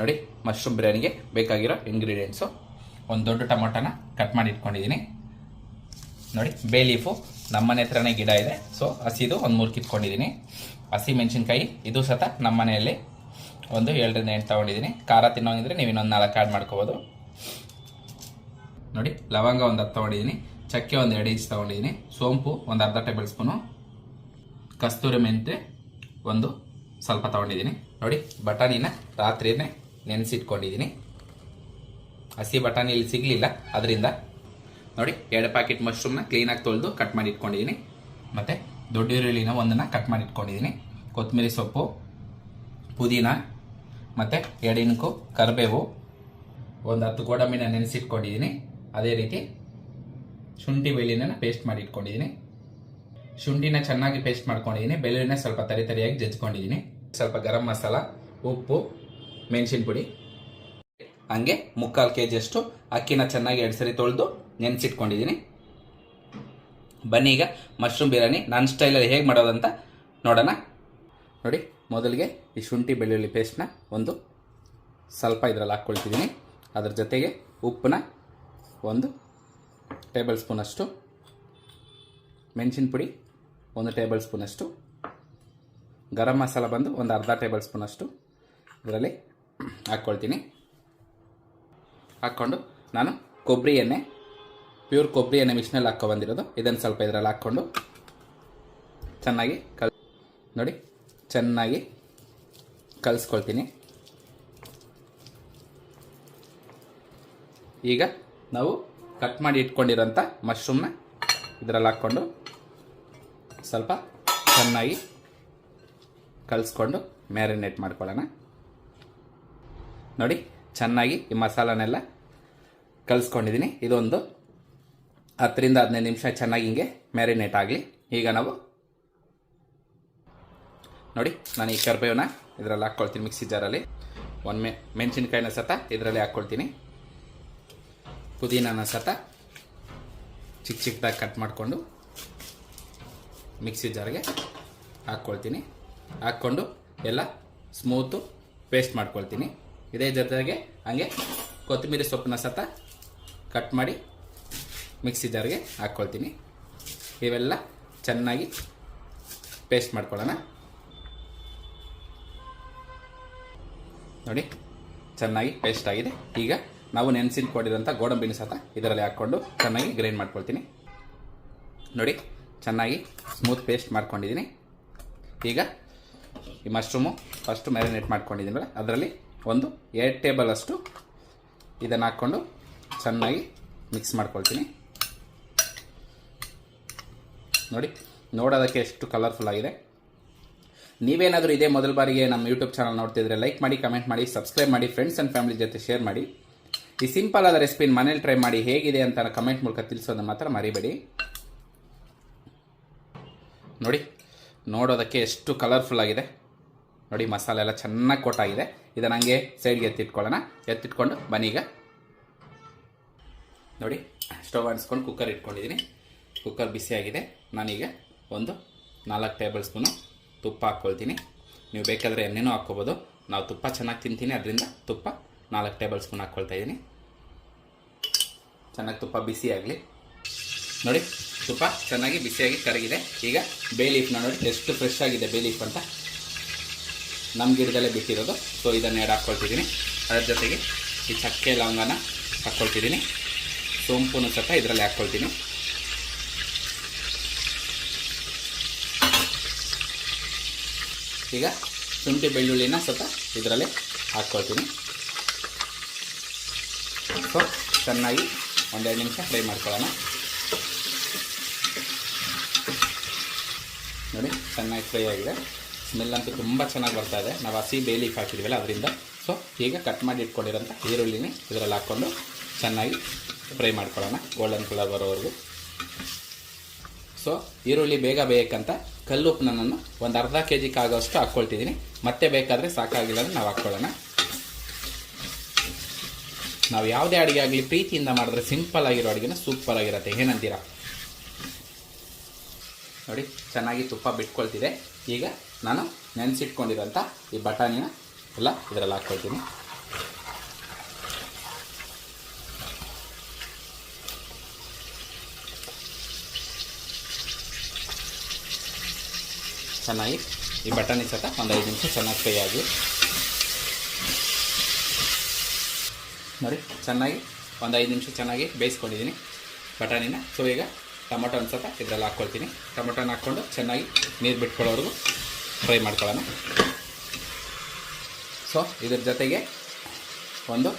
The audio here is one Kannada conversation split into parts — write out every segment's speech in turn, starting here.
ನೋಡಿ ಮಶ್ರೂಮ್ ಬಿರಿಯಾನಿಗೆ ಬೇಕಾಗಿರೋ ಇಂಗ್ರೀಡಿಯೆಂಟ್ಸು ಒಂದು ದೊಡ್ಡ ಟೊಮೊಟೊನ ಕಟ್ ಮಾಡಿ ಇಟ್ಕೊಂಡಿದ್ದೀನಿ ನೋಡಿ ಬೇ ಲೀಫು ನಮ್ಮನೆ ಹತ್ರನೇ ಗಿಡ ಇದೆ. ಸೊ ಹಸಿದು ಒಂದು ಮೂರು ಕಿತ್ಕೊಂಡಿದ್ದೀನಿ ಹಸಿ ಮೆಣಸಿನ್ಕಾಯಿ, ಇದು ಸತ ನಮ್ಮ ಮನೆಯಲ್ಲಿ ಒಂದು ಏಳರಿಂದ ಎಂಟು ತೊಗೊಂಡಿದ್ದೀನಿ ಖಾರ ತಿನ್ನೋಂಗಿದ್ರೆ ನೀವು ಇನ್ನೊಂದು ನಾಲ್ಕು ಆ್ಯಡ್ ಮಾಡ್ಕೋಬೋದು. ನೋಡಿ, ಲವಂಗ ಒಂದು ಹತ್ತು ತೊಗೊಂಡಿದ್ದೀನಿ ಚಕ್ಕೆ ಒಂದು ಎರಡು ಇಂಚ್ ತೊಗೊಂಡಿದ್ದೀನಿ ಸೋಂಪು ಒಂದು ಅರ್ಧ ಟೇಬಲ್ ಸ್ಪೂನು ಕಸ್ತೂರಿ ಮೆಂತೆ ಒಂದು ಸ್ವಲ್ಪ ತೊಗೊಂಡಿದ್ದೀನಿ ನೋಡಿ, ಬಟಾಣಿನ ರಾತ್ರಿನೇ ನೆನೆಸಿಟ್ಕೊಂಡಿದ್ದೀನಿ ಹಸಿ ಬಟಾಣಿ ಇಲ್ಲಿ ಸಿಗಲಿಲ್ಲ, ಅದರಿಂದ ನೋಡಿ ಎರಡು ಪ್ಯಾಕೆಟ್ ಮಶ್ರೂಮ್ನ ಕ್ಲೀನಾಗಿ ತೊಳೆದು ಕಟ್ ಮಾಡಿ ಇಟ್ಕೊಂಡಿದ್ದೀನಿ ಮತ್ತು ದೊಡ್ಡ ಈರುಳ್ಳಿನ ಒಂದನ್ನು ಕಟ್ ಮಾಡಿ ಇಟ್ಕೊಂಡಿದ್ದೀನಿ ಕೊತ್ತಂಬರಿ ಸೊಪ್ಪು, ಪುದೀನ, ಮತ್ತು ಎಡಿನಕು ಕರಿಬೇವು, ಒಂದು ಹತ್ತು ಗೋಡಂಬಿನ ನೆನೆಸಿಟ್ಕೊಂಡಿದ್ದೀನಿ ಅದೇ ರೀತಿ ಶುಂಠಿ ಬೆಳ್ಳಿನ ಪೇಸ್ಟ್ ಮಾಡಿ ಇಟ್ಕೊಂಡಿದ್ದೀನಿ ಶುಂಠಿನ ಚೆನ್ನಾಗಿ ಪೇಸ್ಟ್ ಮಾಡ್ಕೊಂಡಿದ್ದೀನಿ ಬೆಳ್ಳುಳ್ಳಿನ ಸ್ವಲ್ಪ ತರಿ ತರಿಯಾಗಿ ಜಜ್ಕೊಂಡಿದ್ದೀನಿ ಸ್ವಲ್ಪ ಗರಂ ಮಸಾಲ, ಉಪ್ಪು ಮೆಣಸಿನ ಪುಡಿ. ಹಂಗೆ ಮುಕ್ಕಾಲು ಕೆ ಜಿಯಷ್ಟು ಅಕ್ಕಿನ ಚೆನ್ನಾಗಿ ಎರಡು ಸರಿ ತೊಳೆದು ನೆನೆಸಿಟ್ಕೊಂಡಿದ್ದೀನಿ ಬನ್ನಿ ಈಗ ಮಶ್ರೂಮ್ ಬಿರಿಯಾನಿ. ನನ್ನ ಸ್ಟೈಲಲ್ಲಿ ಹೇಗೆ ಮಾಡೋದಂತ ನೋಡೋಣ. ನೋಡಿ, ಮೊದಲಿಗೆ ಈ ಶುಂಠಿ ಬೆಳ್ಳುಳ್ಳಿ ಪೇಸ್ಟ್ನ ಒಂದು ಸ್ವಲ್ಪ ಇದರಲ್ಲಿ ಹಾಕ್ಕೊಳ್ತಿದ್ದೀನಿ ಅದ್ರ ಜೊತೆಗೆ ಉಪ್ಪನ್ನ ಒಂದು ಟೇಬಲ್ ಸ್ಪೂನಷ್ಟು ಮೆಣಸಿನ ಪುಡಿ ಒಂದು ಟೇಬಲ್ ಸ್ಪೂನಷ್ಟು ಗರಂ ಮಸಾಲ ಬಂದು ಒಂದು ಅರ್ಧ ಟೇಬಲ್ ಸ್ಪೂನಷ್ಟು ಇದರಲ್ಲಿ ಹಾಕ್ಕೊಳ್ತೀನಿ ಹಾಕ್ಕೊಂಡು ನಾನು ಕೊಬ್ಬರಿ ಎಣ್ಣೆ, ಪ್ಯೂರ್ ಕೊಬ್ಬರಿ ಎಣ್ಣೆ ಮಿಷಿನಲ್ಲಿ ಹಾಕೊ ಬಂದಿರೋದು. ಇದನ್ನು ಸ್ವಲ್ಪ ಇದರಲ್ಲಿ ಹಾಕ್ಕೊಂಡು ಚೆನ್ನಾಗಿ ಕಲ್, ನೋಡಿ, ಚೆನ್ನಾಗಿ ಕಲಿಸ್ಕೊಳ್ತೀನಿ. ಈಗ ನಾವು ಕಟ್ ಮಾಡಿ ಇಟ್ಕೊಂಡಿರೋಂಥ ಮಶ್ರೂಮ್ನ ಇದರಲ್ಲಿ ಹಾಕ್ಕೊಂಡು ಸ್ವಲ್ಪ ಚೆನ್ನಾಗಿ ಕಲಿಸ್ಕೊಂಡು ಮ್ಯಾರಿನೇಟ್ ಮಾಡ್ಕೊಳ್ಳೋಣ. ನೋಡಿ, ಚೆನ್ನಾಗಿ ಈ ಮಸಾಲನೆಲ್ಲ ಕಲಿಸ್ಕೊಂಡಿದ್ದೀನಿ ಇದೊಂದು ಹತ್ತರಿಂದ ಹದಿನೈದು ನಿಮಿಷ ಚೆನ್ನಾಗಿ ಹಿಂಗೆ ಮ್ಯಾರಿನೇಟ್ ಆಗಲಿ. ಈಗ ನಾವು ನೋಡಿ, ನಾನು ಈ ಕರ್ಬೇವನ್ನ ಇದರಲ್ಲಿ ಹಾಕ್ಕೊಳ್ತೀನಿ ಮಿಕ್ಸಿ ಜಾರಲ್ಲಿ. ಒಂದು ಮೆ ಮೆಣಸಿನ್ಕಾಯಿನ ಸತ ಇದರಲ್ಲಿ ಹಾಕ್ಕೊಳ್ತೀನಿ. ಪುದೀನನ ಸತ ಚಿಕ್ಕ ಚಿಕ್ಕದಾಗಿ ಕಟ್ ಮಾಡಿಕೊಂಡು ಮಿಕ್ಸಿ ಜಾರ್ಗೆ ಹಾಕ್ಕೊಳ್ತೀನಿ. ಹಾಕ್ಕೊಂಡು ಎಲ್ಲ ಸ್ಮೂತು ಪೇಸ್ಟ್ ಮಾಡ್ಕೊಳ್ತೀನಿ. ಇದೇ ಜೊತೆಗೆ ಹಂಗೆ ಕೊತ್ತಂಬರಿ ಸೊಪ್ಪನ್ನ ಸತ ಕಟ್ ಮಾಡಿ ಮಿಕ್ಸಿ ಜಾರ್ಗೆ ಹಾಕ್ಕೊಳ್ತೀನಿ. ಇವೆಲ್ಲ ಚೆನ್ನಾಗಿ ಪೇಸ್ಟ್ ಮಾಡ್ಕೊಳ್ಳೋಣ. ನೋಡಿ, ಚೆನ್ನಾಗಿ ಪೇಸ್ಟ್ ಆಗಿದೆ. ಈಗ ನಾವು ನೆನೆಸಿಟ್ಕೊಂಡಿರೋಂಥ ಗೋಡಂಬಿನ ಸತ ಇದರಲ್ಲಿ ಹಾಕ್ಕೊಂಡು ಚೆನ್ನಾಗಿ ಗ್ರೈಂಡ್ ಮಾಡ್ಕೊಳ್ತೀನಿ. ನೋಡಿ, ಚೆನ್ನಾಗಿ ಸ್ಮೂತ್ ಪೇಸ್ಟ್ ಮಾಡ್ಕೊಂಡಿದ್ದೀನಿ. ಈಗ ಈ ಮಶ್ರೂಮು ಫಸ್ಟು ಮ್ಯಾರಿನೇಟ್ ಮಾಡ್ಕೊಂಡಿದ್ದೀನಲ್ಲ ಅದರಲ್ಲಿ ಒಂದು, ಎರಡು ಟೇಬಲ್ ಅಷ್ಟು ಇದನ್ನು ಹಾಕ್ಕೊಂಡು ಚೆನ್ನಾಗಿ ಮಿಕ್ಸ್ ಮಾಡ್ಕೊಳ್ತೀನಿ. ನೋಡಿ, ನೋಡೋದಕ್ಕೆ ಎಷ್ಟು ಕಲರ್ಫುಲ್ ಆಗಿದೆ. ನೀವೇನಾದರೂ ಇದೇ ಮೊದಲ ಬಾರಿಗೆ ನಮ್ಮ ಯೂಟ್ಯೂಬ್ ಚಾನಲ್ ನೋಡ್ತಿದ್ರೆ ಲೈಕ್ ಮಾಡಿ ಕಮೆಂಟ್ ಮಾಡಿ ಸಬ್ಸ್ಕ್ರೈಬ್ ಮಾಡಿ ಫ್ರೆಂಡ್ಸ್ ಆ್ಯಂಡ್ ಫ್ಯಾಮಿಲಿ ಜೊತೆ ಶೇರ್ ಮಾಡಿ. ಈ ಸಿಂಪಲ್ ಆದ ರೆಸಿಪಿನ ಮನೇಲಿ ಟ್ರೈ ಮಾಡಿ ಹೇಗಿದೆ ಅಂತ ಕಮೆಂಟ್ ಮೂಲಕ ತಿಳಿಸೋದನ್ನ ಮಾತ್ರ ಮರಿಬೇಡಿ. ನೋಡಿ, ನೋಡೋದಕ್ಕೆ ಎಷ್ಟು ಕಲರ್ಫುಲ್ ಆಗಿದೆ. ನೋಡಿ, ಮಸಾಲೆ ಎಲ್ಲ ಚೆನ್ನಾಗಿ ಕೊಟ್ಟಾಗಿದೆ. ಇದನ್ನು ಹಂಗೆ ಸೈಡ್ಗೆ ಎತ್ತಿಟ್ಕೊಳ್ಳೋಣ. ಎತ್ತಿಟ್ಕೊಂಡು ಬನ್ನಿ ಈಗ ನೋಡಿ, ಸ್ಟವ್ ಅನಿಸ್ಕೊಂಡು ಕುಕ್ಕರ್ ಇಟ್ಕೊಂಡಿದ್ದೀನಿ ಕುಕ್ಕರ್ ಬಿಸಿಯಾಗಿದೆ ನಾನೀಗ ಒಂದು ನಾಲ್ಕು ಟೇಬಲ್ ಸ್ಪೂನು ತುಪ್ಪ ಹಾಕ್ಕೊಳ್ತೀನಿ. ನೀವು ಬೇಕಾದರೆ ಎಣ್ಣೆನೂ ಹಾಕ್ಕೋಬೋದು. ನಾವು ತುಪ್ಪ ಚೆನ್ನಾಗಿ ತಿಂತೀನಿ, ಅದರಿಂದ ತುಪ್ಪ ನಾಲ್ಕು ಟೇಬಲ್ ಸ್ಪೂನ್ ಹಾಕ್ಕೊಳ್ತಾ ಇದ್ದೀನಿ ಚೆನ್ನಾಗಿ ತುಪ್ಪ ಬಿಸಿಯಾಗಲಿ ನೋಡಿ, ತುಪ್ಪ ಚೆನ್ನಾಗಿ ಬಿಸಿಯಾಗಿ ಕರಗಿದೆ. ಈಗ ಬೇ ಲೀಫ್ನ ನೋಡಿ, ಎಷ್ಟು ಫ್ರೆಶ್ ಆಗಿದೆ ಬೇ ಲೀಫ್ ಅಂತ. ನಮ್ಮ ಗಿಡದಲ್ಲೇ ಬಿಟ್ಟಿರೋದು. ಸೊ ಇದನ್ನು ಎರಡು ಹಾಕ್ಕೊಳ್ತಿದ್ದೀನಿ. ಅದರ ಜೊತೆಗೆ ಈ ಚಕ್ಕೆ ಲವಂಗನ ಹಾಕ್ಕೊಳ್ತಿದ್ದೀನಿ. ಸೋಂಪುನು ಸಹ ಇದರಲ್ಲಿ ಹಾಕ್ಕೊಳ್ತೀನಿ. ಈಗ ಶುಂಠಿ ಬೆಳ್ಳುಳ್ಳಿನ ಸ್ವಲ್ಪ ಇದರಲ್ಲಿ ಹಾಕ್ಕೊಳ್ತೀನಿ. ಸೊ ಚೆನ್ನಾಗಿ ಒಂದೆರಡು ನಿಮಿಷ ಫ್ರೈ ಮಾಡ್ಕೊಳ್ಳೋಣ. ನೋಡಿ, ಚೆನ್ನಾಗಿ ಫ್ರೈ ಆಗಿದೆ. ಸ್ಮೆಲ್ ಅಂತೂ ತುಂಬ ಚೆನ್ನಾಗಿ ಬರ್ತಾ ಇದೆ. ನಾವು ಹಸಿ ಬೇಲೀಫ್ ಹಾಕಿದ್ವಲ್ಲ ಅದರಿಂದ. ಸೊ ಈಗ ಕಟ್ ಮಾಡಿ ಇಟ್ಕೊಂಡಿರೋಂಥ ಈರುಳ್ಳಿನ ಇದರಲ್ಲಿ ಹಾಕ್ಕೊಂಡು ಚೆನ್ನಾಗಿ ಫ್ರೈ ಮಾಡ್ಕೊಳ್ಳೋಣ. ಗೋಲ್ಡನ್ ಕಲರ್ ಬರೋವರೆಗೂ. ಸೊ ಈರುಳ್ಳಿ ಬೇಗ ಬೇಕಂತ ಕಲ್ಲುಪ್ಪನ್ನ ನಾನು ಒಂದು ಅರ್ಧ ಕೆ ಜಿಗೆ ಆಗೋಷ್ಟು ಹಾಕ್ಕೊಳ್ತಿದ್ದೀನಿ. ಮತ್ತೆ ಬೇಕಾದರೆ ಸಾಕಾಗಿಲ್ಲ ಅಂದರೆ ನಾವು ಹಾಕ್ಕೊಳ್ಳೋಣ. ನಾವು ಯಾವುದೇ ಅಡುಗೆ ಆಗಲಿ ಪ್ರೀತಿಯಿಂದ ಮಾಡಿದ್ರೆ ಸಿಂಪಲ್ ಆಗಿರೋ ಅಡುಗೆನ ಸೂಪರ್ ಆಗಿರುತ್ತೆ. ಏನಂತೀರಾ? ನೋಡಿ, ಚೆನ್ನಾಗಿ ತುಪ್ಪ ಬಿಟ್ಕೊಳ್ತಿದೆ. ಈಗ ನಾನು ನೆನೆಸಿಟ್ಕೊಂಡಿರೋಂಥ ಈ ಬಟಾಣಿನ ಎಲ್ಲ ಇದರಲ್ಲಿ ಹಾಕ್ಕೊಳ್ತೀನಿ. ಚೆನ್ನಾಗಿ ಈ ಬಟಾಣಿ ಸಹ ಒಂದು ಐದು ನಿಮಿಷ ಚೆನ್ನಾಗಿ ಫ್ರೈ ಆಗಿ. ನೋಡಿ, ಚೆನ್ನಾಗಿ ಒಂದು ಐದು ನಿಮಿಷ ಚೆನ್ನಾಗಿ ಬೇಯಿಸ್ಕೊಂಡಿದ್ದೀನಿ ಬಟಾಣಿನ. ಸೊ ಈಗ ಟೊಮೊಟೊ ಅನ್ಸತ್ತ, ಇದರಲ್ಲಿ ಹಾಕ್ಕೊಳ್ತೀನಿ ಟೊಮೊಟೊನ ಹಾಕ್ಕೊಂಡು ಚೆನ್ನಾಗಿ ನೀರು ಬಿಟ್ಕೊಳ್ಳೋವರೆಗೂ ಫ್ರೈ ಮಾಡ್ಕೊಳ್ಳೋಣ. ಸೊ ಇದ್ರ ಜೊತೆಗೆ ಒಂದು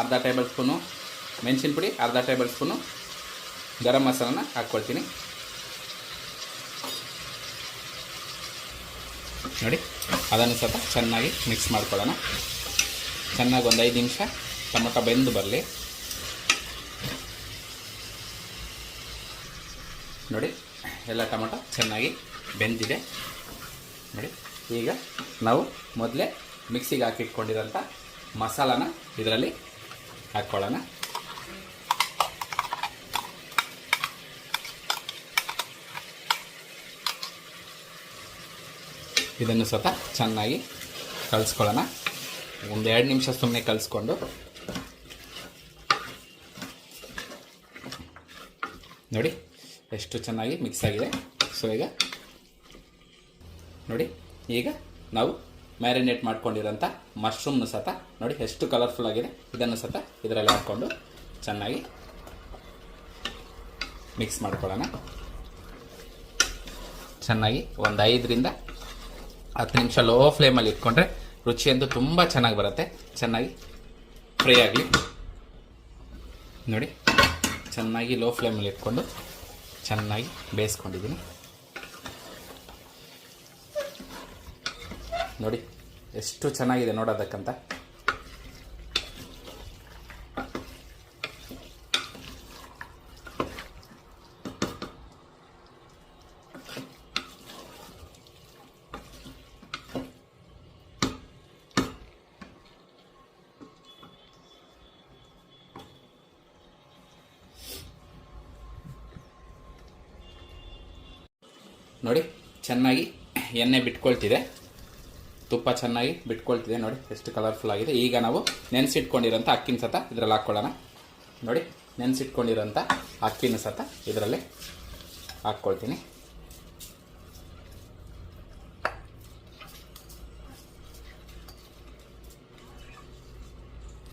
ಅರ್ಧ ಟೇಬಲ್ ಸ್ಪೂನು ಮೆಣಸಿನ ಪುಡಿ, ಅರ್ಧ ಟೇಬಲ್ ಸ್ಪೂನು ಗರಂ ಮಸಾಲನ ಹಾಕ್ಕೊಳ್ತೀನಿ. ನೋಡಿ, ಅದನ್ನು ಸ್ವಲ್ಪ ಚೆನ್ನಾಗಿ ಮಿಕ್ಸ್ ಮಾಡ್ಕೊಳ್ಳೋಣ. ಚೆನ್ನಾಗಿ ಒಂದು ಐದು ನಿಮಿಷ ಟೊಮೊಟೊ ಬೆಂದು ಬರಲಿ. ನೋಡಿ, ಎಲ್ಲ ಟೊಮೊಟೊ ಚೆನ್ನಾಗಿ ಬೆಂದಿದೆ. ನೋಡಿ, ಈಗ ನಾವು ಮೊದಲೇ ಮಿಕ್ಸಿಗೆ ಹಾಕಿಟ್ಕೊಂಡಿರೋಂಥ ಮಸಾಲಾನ ಇದರಲ್ಲಿ ಹಾಕ್ಕೊಳ್ಳೋಣ. ಇದನ್ನು ಸ್ವತಃ ಚೆನ್ನಾಗಿ ಕಲಿಸ್ಕೊಳ್ಳೋಣ. ಒಂದು ಎರಡು ನಿಮಿಷ ಸುಮ್ಮನೆ ಕಲಿಸ್ಕೊಂಡು. ನೋಡಿ ಎಷ್ಟು ಚೆನ್ನಾಗಿ ಮಿಕ್ಸ್ ಆಗಿದೆ. ಸೊ ಈಗ ನೋಡಿ, ಈಗ ನಾವು ಮ್ಯಾರಿನೇಟ್ ಮಾಡ್ಕೊಂಡಿರೋಂಥ ಮಶ್ರೂಮ್ನು ಸತ ನೋಡಿ ಎಷ್ಟು ಕಲರ್ಫುಲ್ ಆಗಿದೆ. ಇದನ್ನು ಸತ ಇದರಲ್ಲಿ ಹಾಕ್ಕೊಂಡು ಚೆನ್ನಾಗಿ ಮಿಕ್ಸ್ ಮಾಡ್ಕೊಳ್ಳೋಣ. ಚೆನ್ನಾಗಿ ಒಂದು ಐದರಿಂದ ಹತ್ತು ನಿಮಿಷ ಲೋ ಫ್ಲೇಮಲ್ಲಿ ಇಟ್ಕೊಂಡ್ರೆ ರುಚಿಯಂತೂ ತುಂಬ ಚೆನ್ನಾಗಿ ಬರುತ್ತೆ. ಚೆನ್ನಾಗಿ ಫ್ರೈ ಆಗಲಿ. ನೋಡಿ, ಚೆನ್ನಾಗಿ ಲೋ ಫ್ಲೇಮಲ್ಲಿ ಇಟ್ಕೊಂಡು ಚೆನ್ನಾಗಿ ಬೇಯಿಸ್ಕೊಂಡಿದ್ದೀನಿ. ನೋಡಿ ಎಷ್ಟು ಚೆನ್ನಾಗಿದೆ ನೋಡೋದಕ್ಕಂತ. ನೋಡಿ, ಚೆನ್ನಾಗಿ ಎಣ್ಣೆ ಬಿಟ್ಕೊಳ್ತಿದೆ. ತುಪ್ಪ ಚೆನ್ನಾಗಿ ಬಿಟ್ಕೊಳ್ತಿದೆ ನೋಡಿ, ಎಷ್ಟು ಕಲರ್ಫುಲ್ ಆಗಿದೆ. ಈಗ ನಾವು ನೆನೆಸಿಟ್ಕೊಂಡಿರೋಂಥ ಅಕ್ಕಿನ ಸತ ಇದರಲ್ಲಿ ಹಾಕ್ಕೊಳ್ಳೋಣ. ನೋಡಿ, ನೆನೆಸಿಟ್ಕೊಂಡಿರೋಂಥ ಅಕ್ಕಿನ ಸತ ಇದರಲ್ಲಿ ಹಾಕ್ಕೊಳ್ತೀನಿ.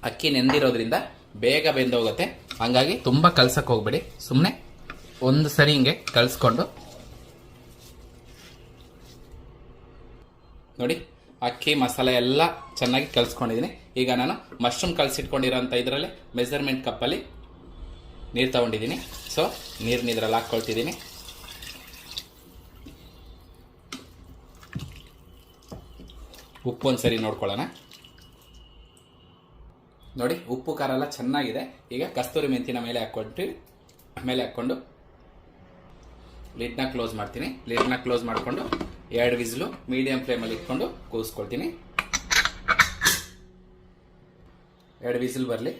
ಅಕ್ಕಿ ನೆಂದಿರೋದ್ರಿಂದ ಬೇಗ ಬೆಂದೋಗುತ್ತೆ. ಹಂಗಾಗಿ ತುಂಬ ಕಲ್ಸಕ್ಕೆ ಹೋಗ್ಬೇಡಿ. ಸುಮ್ಮನೆ ಒಂದು ಸರಿ ಹಿಂಗೆ ಕಲಿಸ್ಕೊಂಡು ನೋಡಿ, ಅಕ್ಕಿ, ಮಸಾಲೆ ಎಲ್ಲ ಚೆನ್ನಾಗಿ ಕಲಿಸ್ಕೊಂಡಿದ್ದೀನಿ ಈಗ ನಾನು ಮಶ್ರೂಮ್ ಕಲಸಿಟ್ಕೊಂಡಿರೋಂಥ ಇದರಲ್ಲಿ ಮೆಜರ್ಮೆಂಟ್ ಕಪ್ಪಲ್ಲಿ ನೀರು ತಗೊಂಡಿದ್ದೀನಿ ಸೊ ನೀರನ್ನ ಇದರಲ್ಲಿ ಹಾಕ್ಕೊಳ್ತಿದ್ದೀನಿ ಉಪ್ಪು ಒಂದು ಸರಿ ನೋಡ್ಕೊಳ್ಳೋಣ. ನೋಡಿ, ಉಪ್ಪು, ಖಾರ ಎಲ್ಲ ಚೆನ್ನಾಗಿದೆ. ಈಗ ಕಸ್ತೂರಿ ಮೆಂತಿನ ಮೇಲೆ ಹಾಕ್ಕೊಟ್ಟು ಮೇಲೆ ಹಾಕ್ಕೊಂಡು ಲಿಡ್ನ ಕ್ಲೋಸ್ ಮಾಡ್ತೀನಿ. ಲಿಡ್ನ ಕ್ಲೋಸ್ ಮಾಡಿಕೊಂಡು ಎರಡು ವಿಸ್ಲು ಮೀಡಿಯಂ ಫ್ಲೇಮಲ್ಲಿ ಇಟ್ಕೊಂಡು ಕೂಗಿಸ್ಕೊಳ್ತೀನಿ ಎರಡು ವಿಸಿಲ್ ಬರಲಿ.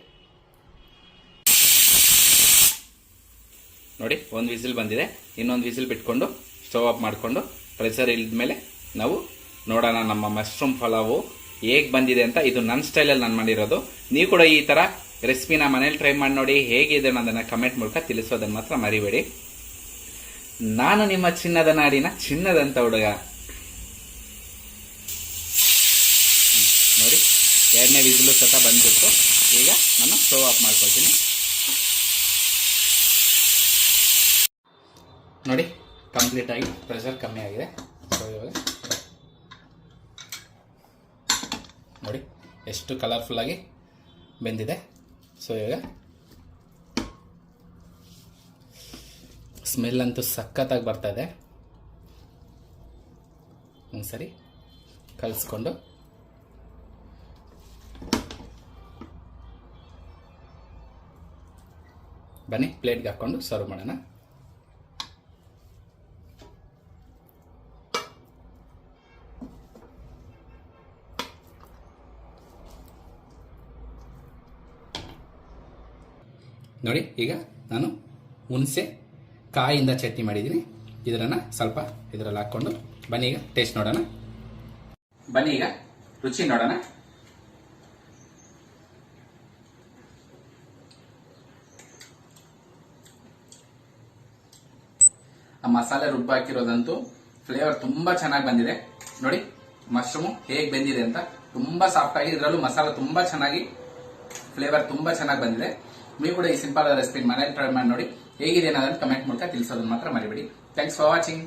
ನೋಡಿ, ಒಂದು ವಿಸಿಲ್ ಬಂದಿದೆ. ಇನ್ನೊಂದು ವಿಸಿಲ್ ಬಿಟ್ಕೊಂಡು ಸ್ಟವ್ ಆಫ್ ಮಾಡಿಕೊಂಡು ಪ್ರೆಷರ್ ಇಲ್ದ ಮೇಲೆ ನಾವು ನೋಡೋಣ ನಮ್ಮ ಮಶ್ರೂಮ್ ಪಲಾವು ಹೇಗೆ ಬಂದಿದೆ ಅಂತ. ಇದು ನನ್ನ ಸ್ಟೈಲಲ್ಲಿ ನಾನು ಮಾಡಿರೋದು. ನೀವು ಕೂಡ ಈ ಥರ ರೆಸಿಪಿನ ಮನೇಲಿ ಟ್ರೈ ಮಾಡಿ ನೋಡಿ ಹೇಗಿದೆ ಅನ್ನೋದನ್ನು ಕಮೆಂಟ್ ಮೂಲಕ ತಿಳಿಸೋದನ್ನು ಮಾತ್ರ ಮರಿಬೇಡಿ. ನಾನು ನಿಮ್ಮ ಚಿನ್ನದ ನಾಡಿನ ಚಿನ್ನದಂತ ಹುಡುಗ. ನೋಡಿ, ಎರಡನೇ ವಿಸಿಲು ಸತ ಬಂದ್ಬಿಟ್ಟು ಈಗ ನಾನು ಸ್ಟವ್ ಆಫ್ ಮಾಡ್ಕೊಳ್ತೀನಿ. ನೋಡಿ ಕಂಪ್ಲೀಟ್ ಆಗಿ ಪ್ರೆಷರ್ ಕಮ್ಮಿ ಆಗಿದೆ. ಸೊ ಇವಾಗ ನೋಡಿ, ಎಷ್ಟು ಕಲರ್ಫುಲ್ ಆಗಿ ಬೆಂದಿದೆ. ಸೊ ಇವಾಗ ಸ್ಮೆಲ್ ಅಂತೂ ಸಖತ್ತಾಗಿ ಬರ್ತಾ ಇದೆ. ಒಂದ್ಸರಿ ಕಲಿಸ್ಕೊಂಡು. ಬನ್ನಿ, ಪ್ಲೇಟ್ಗೆ ಹಾಕ್ಕೊಂಡು ಸರ್ವ್ ಮಾಡೋಣ. ನೋಡಿ, ಈಗ ನಾನು ಹುಣಸೆ ಕಾಯಿಂದ ಚಟ್ನಿ ಮಾಡಿದ್ದೀನಿ ಇದರನ್ನ ಸ್ವಲ್ಪ ಇದರಲ್ಲಿ ಹಾಕ್ಕೊಂಡು ಬನ್ನಿ ಈಗ ಟೇಸ್ಟ್ ನೋಡೋಣ. ಬನ್ನಿ ಈಗ ರುಚಿ ನೋಡೋಣ. ಆ ಮಸಾಲೆ ರುಬ್ಬಾಕಿರೋದಂತೂ ಫ್ಲೇವರ್ ತುಂಬಾ ಚೆನ್ನಾಗಿ ಬಂದಿದೆ. ನೋಡಿ ಮಶ್ರೂಮ್ ಹೇಗೆ ಬೆಂದಿದೆ ಅಂತ ತುಂಬಾ ಸಾಫ್ಟ್ ಆಗಿ ಇದರಲ್ಲೂ ಮಸಾಲೆ ತುಂಬಾ ಚೆನ್ನಾಗಿ ಫ್ಲೇವರ್ ತುಂಬಾ ಚೆನ್ನಾಗಿ ಬಂದಿದೆ. ನೀವು ಕೂಡ ಈ ಸಿಂಪಲ್ ರೆಸಿಪಿ ಮನೇಲಿ ಟ್ರೈ ಮಾಡಿ ನೋಡಿ. ಹೇಗಿದೆ ಅನ್ನೋದನ್ನು ಕಮೆಂಟ್ ಮೂಲಕ ತಿಳಿಸೋದನ್ನು ಮಾತ್ರ ಮರಿಬೇಡಿ. Thanks for watching